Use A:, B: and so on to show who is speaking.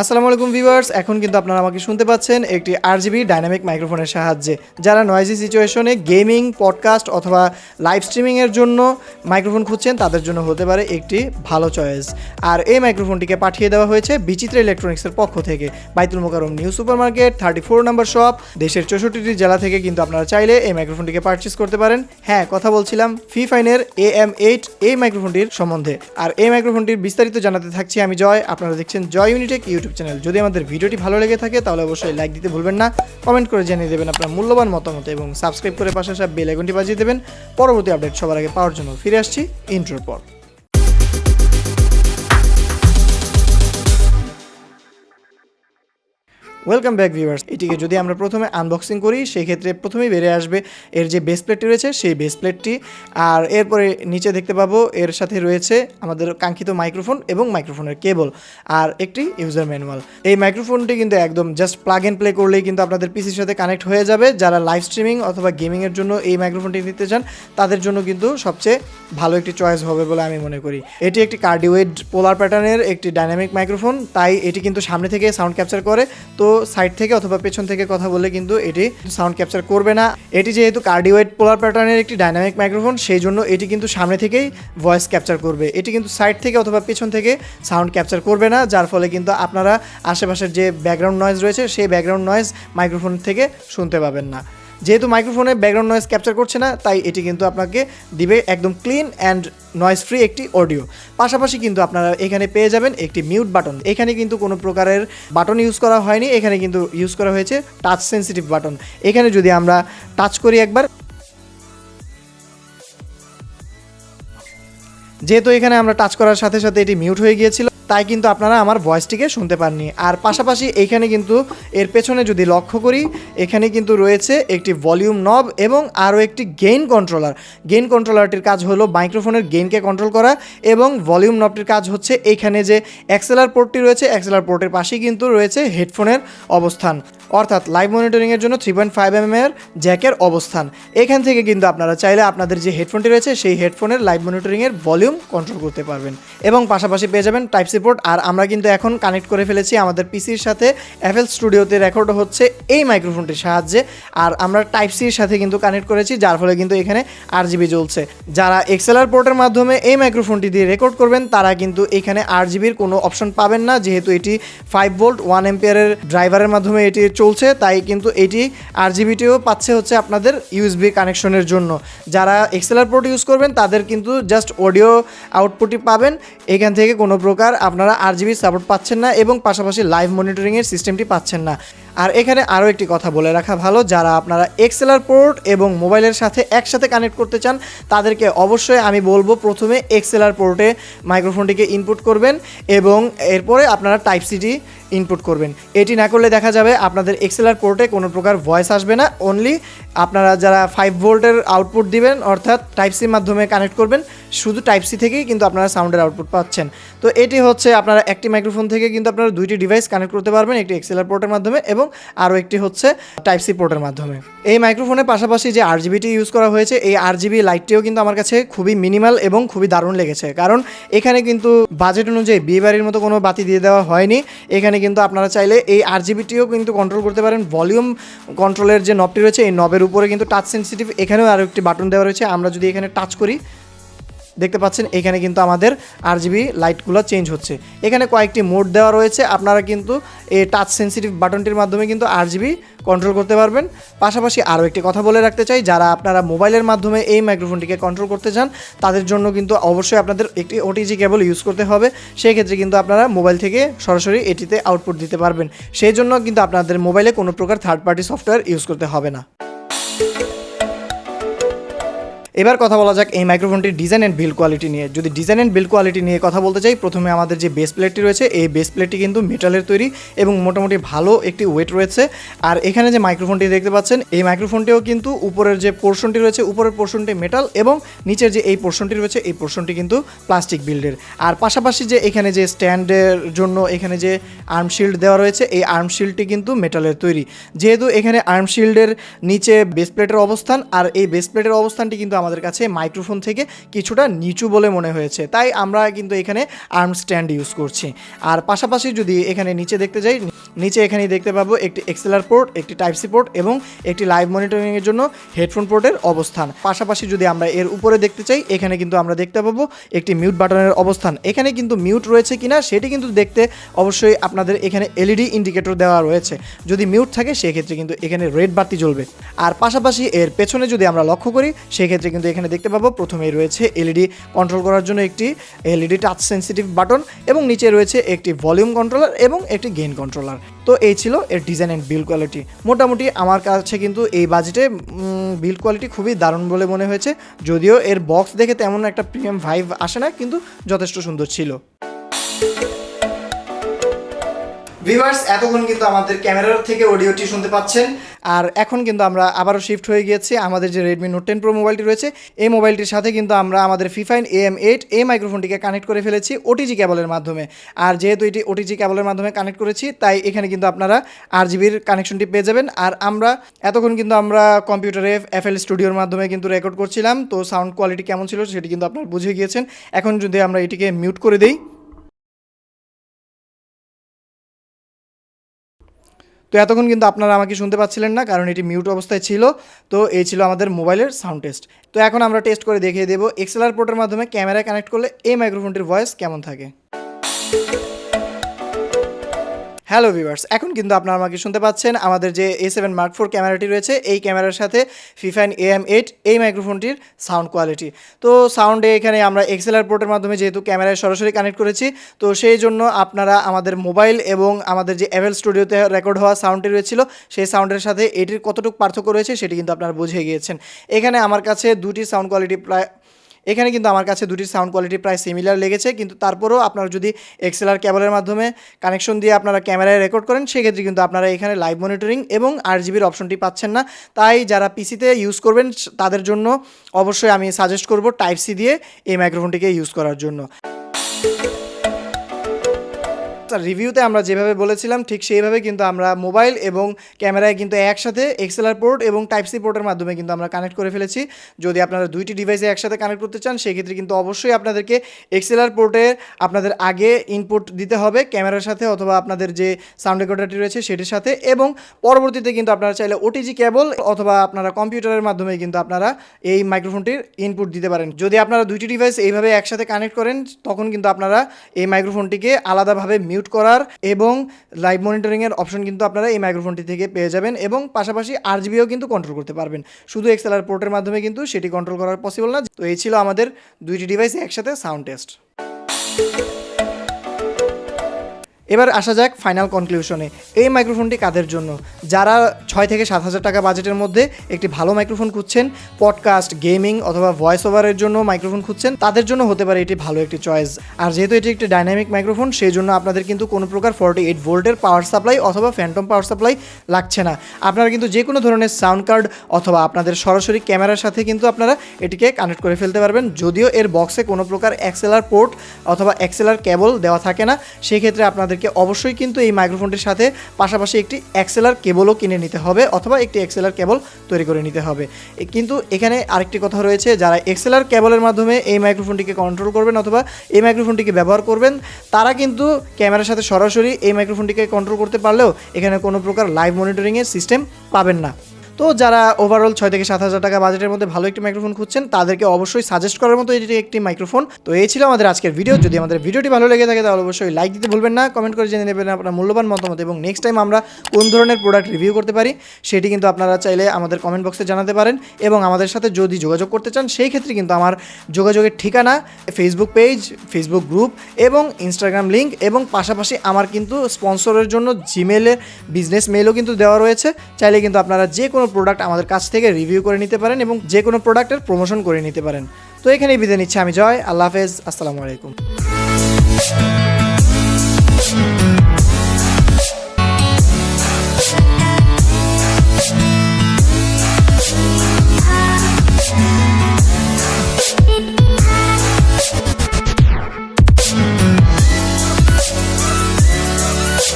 A: আসসালামু আলাইকুম ভিউয়ার্স, এখন কিন্তু আপনারা আমাকে শুনতে পাচ্ছেন একটি আরজিবি ডাইনামিক মাইক্রোফোনের সাহায্যে, যারা নয়েজি সিচুয়েশনে গেমিং পডকাস্ট অথবা লাইভ স্ট্রিমিংয়ের জন্য মাইক্রোফোন খুঁজছেন, তাদের জন্য হতে পারে একটি ভালো চয়েস আর এই মাইক্রোফোনটিকে পাঠিয়ে দেওয়া হয়েছে বিচিত্র ইলেকট্রনিক্সের পক্ষ থেকে। Baitul Mukarram new super market thirty four number shop দেশের চৌষট্টিটি জেলা থেকে কিন্তু আপনারা চাইলে এই মাইক্রোফোনটিকে পারচেস করতে পারেন। হ্যাঁ কথা বলছিলাম ফি ফাইনের এ এম এইট এই মাইক্রোফোনটির সম্বন্ধে। আর এই মাইক্রোফোনটির বিস্তারিত জানাতে থাকছি আমি জয়, আপনারা দেখছেন জয় ইউনিটেক ইউটিউব চ্যানেল যদি আমাদের ভিডিওটি ভালো লেগে থাকে, তাহলে অবশ্যই লাইক দিতে ভুলবেন না। কমেন্ট করে জানিয়ে দেবেন আপনার মূল্যবান মতামত এবং সাবস্ক্রাইব করে পাশে সব বেল আইকনটি বাজিয়ে দেবেন। পরবর্তী আপডেট সবার আগে পাওয়ার জন্য ফিরে আসছি ইন্ট্রোর পর। ওয়েলকাম ব্যাক ভিউয়ার্স এটিকে যদি আমরা প্রথমে আনবক্সিং করি, সেই ক্ষেত্রে প্রথমেই বেরিয়ে আসবে এর যে বেস প্লেটটি রয়েছে, সেই বেস প্লেটটি আর এরপরে নিচে দেখতে পাবো, এর সাথে রয়েছে আমাদের কাঙ্ক্ষিত মাইক্রোফোন এবং মাইক্রোফোনের কেবল আর একটি ইউজার ম্যানুয়াল এই মাইক্রোফোনটি কিন্তু একদম জাস্ট প্লাগ এন্ড প্লে করলেই কিন্তু আপনাদের পিসির সাথে কানেক্ট হয়ে যাবে। যারা লাইভ স্ট্রিমিং অথবা গেমিংয়ের জন্য এই মাইক্রোফোনটি নিতে চান, তাদের জন্য কিন্তু সবচেয়ে ভালো একটি চয়েস হবে বলে আমি মনে করি। এটি একটি কার্ডিওয়েড পোলার প্যাটার্নের একটি ডাইনামিক মাইক্রোফোন তাই এটি কিন্তু সামনে থেকে সাউন্ড ক্যাপচার করে। তো সাইড থেকে অথবা পেছন থেকে কথা বলে কিন্তু এটি সাউন্ড ক্যাপচার করবে না। এটি যেহেতু কার্ডিওয়েড পোলার প্যাটার্নের একটি ডাইনামিক মাইক্রোফোন সেই জন্য এটি কিন্তু সামনে থেকেই ভয়েস ক্যাপচার করবে। এটি কিন্তু সাইড থেকে অথবা পেছন থেকে সাউন্ড ক্যাপচার করবে না, যার ফলে কিন্তু আপনারা আশেপাশের যে ব্যাকগ্রাউন্ড নয়েজ রয়েছে, সেই ব্যাকগ্রাউন্ড নয়েজ মাইক্রোফোন থেকে শুনতে পাবেন না। যেহেতু মাইক্রোফোনে ব্যাকগ্রাউন্ড নয়েজ ক্যাপচার করছে না, তাই এটি কিন্তু আপনাকে দিবে একদম ক্লিন অ্যান্ড নয়েজ ফ্রি একটি অডিও পাশাপাশি কিন্তু আপনারা এখানে পেয়ে যাবেন একটি মিউট বাটন এখানে কিন্তু কোনো প্রকারের বাটন ইউজ করা হয়নি, এখানে কিন্তু ইউজ করা হয়েছে টাচ সেন্সিটিভ বাটন এখানে যদি আমরা টাচ করি একবার, যেহেতু এখানে আমরা টাচ করার সাথে সাথে এটি মিউট হয়ে গিয়েছিল তাই কিন্তু আপনারা আমার ভয়েসটিকে শুনতে পাননি। আর পাশাপাশি এইখানে কিন্তু এর পেছনে যদি লক্ষ্য করি, এখানে কিন্তু রয়েছে একটি ভলিউম নব এবং আরও একটি গেইন কন্ট্রোলার গেইন কন্ট্রোলারটির কাজ হলো মাইক্রোফোনের গেইনকে কন্ট্রোল করা এবং ভলিউম নবটির কাজ হচ্ছে এইখানে যে এক্সেলার পোর্টটি রয়েছে এক্সেলার পোর্টের পাশেই কিন্তু রয়েছে হেডফোনের অবস্থান। অর্থাৎ লাইভ মনিটরিংয়ের জন্য থ্রি পয়েন্ট ফাইভ এম এর জ্যাকের অবস্থান। এখান থেকে কিন্তু আপনারা চাইলে আপনাদের যে হেডফোনটি রয়েছে, সেই হেডফোনের লাইভ মনিটরিংয়ের ভলিউম কন্ট্রোল করতে পারবেন। এবং পাশাপাশি পেয়ে যাবেন টাইপ সি পোর্ট আর আমরা কিন্তু এখন কানেক্ট করে ফেলেছি আমাদের পিসির সাথে এফএল স্টুডিওতে রেকর্ড হচ্ছে এই মাইক্রোফোনটির সাহায্যে, আর আমরা টাইপ সির সাথে কিন্তু কানেক্ট করেছি, যার ফলে কিন্তু এখানে আর জিবি জ্বলছে। যারা এক্সেলার পোর্টের মাধ্যমে এই মাইক্রোফোনটি দিয়ে রেকর্ড করবেন, তারা কিন্তু এখানে আর জিবির কোনো অপশন পাবেন না, যেহেতু এটি ফাইভ ভোল্ট ওয়ান এম্পিয়ারের ড্রাইভারের মাধ্যমে এটি চলছে, তাই কিন্তু এটি আর জিবিটিও পাচ্ছে হচ্ছে আপনাদের ইউএসবি কানেকশনের জন্য। যারা এক্সেলার পোর্ট ইউজ করবেন, তাদের কিন্তু জাস্ট অডিও আউটপুটই পাবেন, এখান থেকে কোনো প্রকার আপনারা আর জিবি সাপোর্ট পাচ্ছেন না এবং পাশাপাশি লাইভ মনিটরিংয়ের সিস্টেমটি পাচ্ছেন না। আর এখানে আরও একটি কথা বলে রাখা ভালো, যারা আপনারা এক্সেলার পোর্ট এবং মোবাইলের সাথে একসাথে কানেক্ট করতে চান, তাদেরকে অবশ্যই আমি বলব প্রথমে এক্সেলার পোর্টে মাইক্রোফোনটিকে ইনপুট করবেন এবং এরপরে আপনারা টাইপ সিটি ইনপুট করবেন। এটি না করলে দেখা যাবে আপনাদের এক্সেলার পোর্টে কোনো প্রকার ভয়েস আসবে না। অনলি আপনারা যারা ফাইভ ভোল্টের আউটপুট দিবেন, অর্থাৎ টাইপ সির মাধ্যমে কানেক্ট করবেন, শুধু টাইপ সি থেকেই কিন্তু আপনারা সাউন্ডের আউটপুট পাচ্ছেন। তো এটি হচ্ছে আপনারা একটি মাইক্রোফোন থেকে কিন্তু আপনারা দুইটি ডিভাইস কানেক্ট করতে পারবেন, একটি এক্সেলার পোর্টের মাধ্যমে এবং আরও একটি হচ্ছে টাইপ সি পোর্টের মাধ্যমে। এই মাইক্রোফোনের পাশাপাশি যে আর জিবিটি ইউজ করা হয়েছে, এই আর জিবি লাইটটিও কিন্তু আমার কাছে খুবই মিনিমাল এবং খুবই দারুণ লেগেছে। কারণ এখানে কিন্তু বাজেট অনুযায়ী বিয়ে বাড়ির মতো কোনো বাতি দিয়ে দেওয়া হয়নি। এখানে কিন্তু আপনারা চাইলে এই আর জিবিটিও কিন্তু কন্ট্রোল করতে পারেন। ভলিউম কন্ট্রোলের যে নবটি রয়েছে, এই নবের উপরে কিন্তু টাচ সেন্সিটিভ এখানেও আরও একটি বাটন দেওয়া রয়েছে। আমরা যদি এখানে টাচ করি দেখতে পাচ্ছেন, এখানে কিন্তু আমাদের আর জিবি লাইটগুলো চেঞ্জ হচ্ছে। এখানে কয়েকটি মোড দেওয়া রয়েছে, আপনারা কিন্তু এই টাচ সেন্সিটিভ বাটনটির মাধ্যমে কিন্তু আর জিবি কন্ট্রোল করতে পারবেন। পাশাপাশি আরও একটি কথা বলে রাখতে চাই, যারা আপনারা মোবাইলের মাধ্যমে এই মাইক্রোফোনটিকে কন্ট্রোল করতে চান, তাদের জন্য কিন্তু অবশ্যই আপনাদের একটি ওটিজি কেবল ইউজ করতে হবে। সেই ক্ষেত্রে কিন্তু আপনারা মোবাইল থেকে সরাসরি এটিতে আউটপুট দিতে পারবেন। সেই জন্য কিন্তু আপনাদের মোবাইলে কোনো প্রকার থার্ড পার্টি সফটওয়্যার ইউজ করতে হবে না। এবার কথা বলা যাক এই মাইক্রোফোনটির ডিজাইন অ্যান্ড বিল্ড কোয়ালিটি নিয়ে। যদি ডিজাইন অ্যান্ড বিল্ড কোয়ালিটি নিয়ে কথা বলতে চাই, প্রথমে আমাদের যে বেস প্লেটটি রয়েছে, এই বেস প্লেটটি কিন্তু মেটালের তৈরি এবং মোটামুটি ভালো একটি ওয়েট রয়েছে। আর এখানে যে মাইক্রোফোনটি দেখতে পাচ্ছেন, এই মাইক্রোফোনটিও কিন্তু উপরের যে পোর্শনটি রয়েছে, উপরের পোর্শনটি মেটাল এবং নিচের যে এই পোর্শনটি রয়েছে, এই পোর্শনটি কিন্তু প্লাস্টিক বিল্ডের আর পাশাপাশি যে এখানে যে স্ট্যান্ডের জন্য এখানে যে আর্মশিল্ড দেওয়া রয়েছে, এই আর্ম শিল্ডটি কিন্তু মেটালের তৈরি। যেহেতু এখানে আর্মশিল্ডের নিচে বেস প্লেটের অবস্থান, আর এই বেস প্লেটের অবস্থানটি কিন্তু আমাদের কাছে মাইক্রোফোন থেকে কিছুটা নিচু বলে মনে হয়েছে। তাই আমরা কিন্তু এখানে আর্ম স্ট্যান্ড ইউজ করছি। আর পাশাপাশি যদি এখানে নিচে দেখতে যাই, নিচে এখানে দেখতে পাবো একটি এক্সেলার পোর্ট একটি টাইপ সি পোর্ট এবং একটি লাইভ মনিটরিংয়ের জন্য হেডফোন পোর্টের অবস্থান। পাশাপাশি যদি আমরা এর উপরে দেখতে চাই, এখানে কিন্তু আমরা দেখতে পাবো একটি মিউট বাটনের অবস্থান। এখানে কিন্তু মিউট রয়েছে কিনা সেটি কিন্তু দেখতে অবশ্যই আপনাদের এখানে এলইডি ইন্ডিকেটর দেওয়া রয়েছে। যদি মিউট থাকে, সেক্ষেত্রে কিন্তু এখানে রেড বাতি জ্বলবে। আর পাশাপাশি এর পেছনে যদি আমরা লক্ষ্য করি, সেক্ষেত্রে কিন্তু এখানে দেখতে পাবো, প্রথমেই রয়েছে এলইডি কন্ট্রোল করার জন্য একটি এলইডি টাচ সেন্সিটিভ বাটন এবং নিচে রয়েছে একটি ভলিউম কন্ট্রোলার এবং একটি গেইন কন্ট্রোলার তো এই ছিল এর ডিজাইন অ্যান্ড বিল্ড কোয়ালিটি মোটামুটি আমার কাছে কিন্তু এই বাজেটে বিল্ড কোয়ালিটি খুবই দারুণ বলে মনে হয়েছে। যদিও এর বক্স দেখে তেমন একটা প্রিমিয়াম ভাইভ আসে না, কিন্তু যথেষ্ট সুন্দর ছিল। ভিভার্স এতক্ষণ কিন্তু আমাদের ক্যামেরার থেকে অডিওটি শুনতে পাচ্ছেন। আর এখন কিন্তু আমরা আবারও শিফট হয়ে গিয়েছি। আমাদের যে রেডমি নোট টেন প্রো মোবাইলটি রয়েছে, এই মোবাইলটির সাথে কিন্তু আমরা আমাদের ফিফাইন এ এম এইট এই মাইক্রোফোনটিকে কানেক্ট করে ফেলেছি ওটিজি কেবলের মাধ্যমে। আর যেহেতু এটি ওটিজি কেবলের মাধ্যমে কানেক্ট করেছি, তাই এখানে কিন্তু আপনারা আর জিবির কানেকশনটি পেয়ে যাবেন। আর আমরা, এতক্ষণ কিন্তু আমরা কম্পিউটারে এফ এল স্টুডিওর মাধ্যমে কিন্তু রেকর্ড করছিলাম। তো সাউন্ড কোয়ালিটি কেমন ছিল সেটি কিন্তু আপনারা বুঝে গিয়েছেন। এখন যদি আমরা এটিকে মিউট করে দিই তো এতক্ষণ কিন্তু আপনারা আমাকে শুনতে পাচ্ছিলেন না, কারণ এটি মিউট অবস্থায় ছিল। তো এই ছিল আমাদের মোবাইলের সাউন্ড টেস্ট। তো এখন আমরা টেস্ট করে দেখিয়ে দেবো। এক্সেলার পোর্টের মাধ্যমে ক্যামেরা কানেক্ট করলে এই মাইক্রোফোনটির ভয়েস কেমন থাকে? হ্যালো ভিভার্স এখন কিন্তু আপনারা আমাকে শুনতে পাচ্ছেন আমাদের যে এ সেভেন মার্ক ফোর ক্যামেরাটি রয়েছে, এই ক্যামেরার সাথে ফিফাইন এ এম এইট এই মাইক্রোফোনটির সাউন্ড কোয়ালিটি তো সাউন্ডে এখানে আমরা এক্সেলার পোর্টের মাধ্যমে যেহেতু ক্যামেরায় সরাসরি কানেক্ট করেছি, তো সেই জন্য আপনারা আমাদের মোবাইল এবং আমাদের যে অ্যাভেল স্টুডিওতে রেকর্ড হওয়া সাউন্ডটি রয়েছিল, সেই সাউন্ডের সাথে এটির কতটুকু পার্থক্য রয়েছে সেটি কিন্তু আপনারা বুঝে গিয়েছেন। এখানে আমার কাছে দুটি সাউন্ড কোয়ালিটি এখানে কিন্তু আমার কাছে দুটি সাউন্ড কোয়ালিটি প্রায় সিমিলার লেগেছে, কিন্তু তারপরেও আপনারা যদি এক্সেলার ক্যাবলের মাধ্যমে কানেকশন দিয়ে আপনারা ক্যামেরায় রেকর্ড করেন, সেক্ষেত্রে কিন্তু আপনারা এখানে লাইভ মনিটরিং এবং আর জিবির অপশনটি পাচ্ছেন না। তাই যারা পিসিতে ইউজ করবেন, তাদের জন্য অবশ্যই আমি সাজেস্ট করব টাইপ সি দিয়ে এই মাইক্রোফোনটিকে ইউজ করার জন্য। রিভিউতে আমরা যেভাবে বলেছিলাম, ঠিক সেইভাবে কিন্তু আমরা মোবাইল এবং ক্যামেরায় কিন্তু একসাথে এক্সেলার পোর্ট এবং টাইপ সি পোর্টের মাধ্যমে কিন্তু আমরা কানেক্ট করে ফেলেছি। যদি আপনারা দুইটি ডিভাইসে একসাথে কানেক্ট করতে চান, সেক্ষেত্রে কিন্তু অবশ্যই আপনাদেরকে এক্সেলার পোর্টে আপনাদের আগে ইনপুট দিতে হবে, ক্যামেরার সাথে অথবা আপনাদের যে সাউন্ড রেকর্ডারটি রয়েছে সেটির সাথে এবং পরবর্তীতে কিন্তু আপনারা চাইলে ওটিজি কেবল অথবা আপনারা কম্পিউটারের মাধ্যমে কিন্তু আপনারা এই মাইক্রোফোনটির ইনপুট দিতে পারেন। যদি আপনারা দুইটি ডিভাইস এইভাবে একসাথে কানেক্ট করেন, তখন কিন্তু আপনারা এই মাইক্রোফোনটিকে আলাদাভাবে মিউট করার এবং লাইভ মনিটরিংয়ের অপশন কিন্তু আপনারা এই মাইক্রোফোনটি থেকে পেয়ে যাবেন এবং পাশাপাশি আর জিবিও কিন্তু কন্ট্রোল করতে পারবেন। শুধু এক্সেলার পোর্টের মাধ্যমে কিন্তু সেটি কন্ট্রোল করার পসিবল না। তো এই ছিল আমাদের দুইটি ডিভাইস একসাথে সাউন্ড টেস্ট এবার আসা যাক ফাইনাল কনক্লুশনে এই মাইক্রোফোনটি কাদের জন্য? যারা ছয় থেকে সাত হাজার টাকা বাজেটের মধ্যে একটি ভালো মাইক্রোফোন খুঁজছেন পডকাস্ট গেমিং অথবা ভয়েস ওভারের জন্য মাইক্রোফোন খুঁজছেন, তাদের জন্য হতে পারে এটি ভালো একটি চয়েস আর যেহেতু এটি একটি ডাইনামিক মাইক্রোফোন সেই জন্য আপনাদের কিন্তু কোনো প্রকার ফর্টি এইট ভোল্টের পাওয়ার সাপ্লাই অথবা ফ্যান্টম পাওয়ার সাপ্লাই লাগছে না। আপনারা কিন্তু যে কোনো ধরনের সাউন্ড কার্ড অথবা আপনাদের সরাসরি ক্যামেরার সাথে কিন্তু আপনারা এটিকে কানেক্ট করে ফেলতে পারবেন। যদিও এর বক্সে কোনো প্রকার এক্সেলার পোর্ট অথবা এক্সেলার কেবল দেওয়া থাকে না, সেক্ষেত্রে আপনাদেরকে অবশ্যই কিন্তু এই মাইক্রোফোনটির সাথে পাশাপাশি একটি এক্সেলার কেবলও কিনে নিতে হবে অথবা একটি এক্সেলার কেবল তৈরি করে নিতে হবে। কিন্তু এখানে আরেকটি কথা রয়েছে, যারা এক্সেলার কেবলের মাধ্যমে এই মাইক্রোফোনটিকে কন্ট্রোল করবেন অথবা এই মাইক্রোফোনটিকে ব্যবহার করবেন, তারা কিন্তু ক্যামেরার সাথে সরাসরি এই মাইক্রোফোনটিকে কন্ট্রোল করতে পারলেও এখানে কোনো প্রকার লাইভ মনিটরিংয়ের সিস্টেম পাবেন না। তো যারা ওভারঅল ছয় থেকে সাত হাজার টাকা বাজেটের মধ্যে ভালো একটি মাইক্রোফোন খুঁজছেন, তাদেরকে অবশ্যই সাজেস্ট করার মতো এটি একটি মাইক্রোফোন তো এই ছিল আমাদের আজকের ভিডিও যদি আমাদের ভিডিওটি ভালো লেগে থাকে, তাহলে অবশ্যই লাইক দিতে ভুলবেন না। কমেন্ট করে জেনে নেবেন আপনার মূল্যবান মতামত এবং নেক্সট টাইম আমরা কোন ধরনের প্রোডাক্ট রিভিউ করতে পারি, সেটি কিন্তু আপনারা চাইলে আমাদের কমেন্ট বক্সে জানাতে পারেন। এবং আমাদের সাথে যদি যোগাযোগ করতে চান, সেই ক্ষেত্রে কিন্তু আমার যোগাযোগের ঠিকানা ফেসবুক পেজ ফেসবুক গ্রুপ এবং ইনস্টাগ্রাম লিঙ্ক এবং পাশাপাশি আমার কিন্তু স্পন্সরের জন্য জিমেলের বিজনেস মেলও কিন্তু দেওয়া রয়েছে। চাইলে কিন্তু আপনারা যে কোনো প্রোডাক্ট আমাদের কাছ থেকে রিভিউ করে নিতে পারেন এবং যে কোনো প্রোডাক্টের প্রমোশন করে নিতে পারেন। তো এখানেই বিদায় নিচ্ছি, আমি জয়, আল্লাহ হাফেজ, আসসালামু আলাইকুম।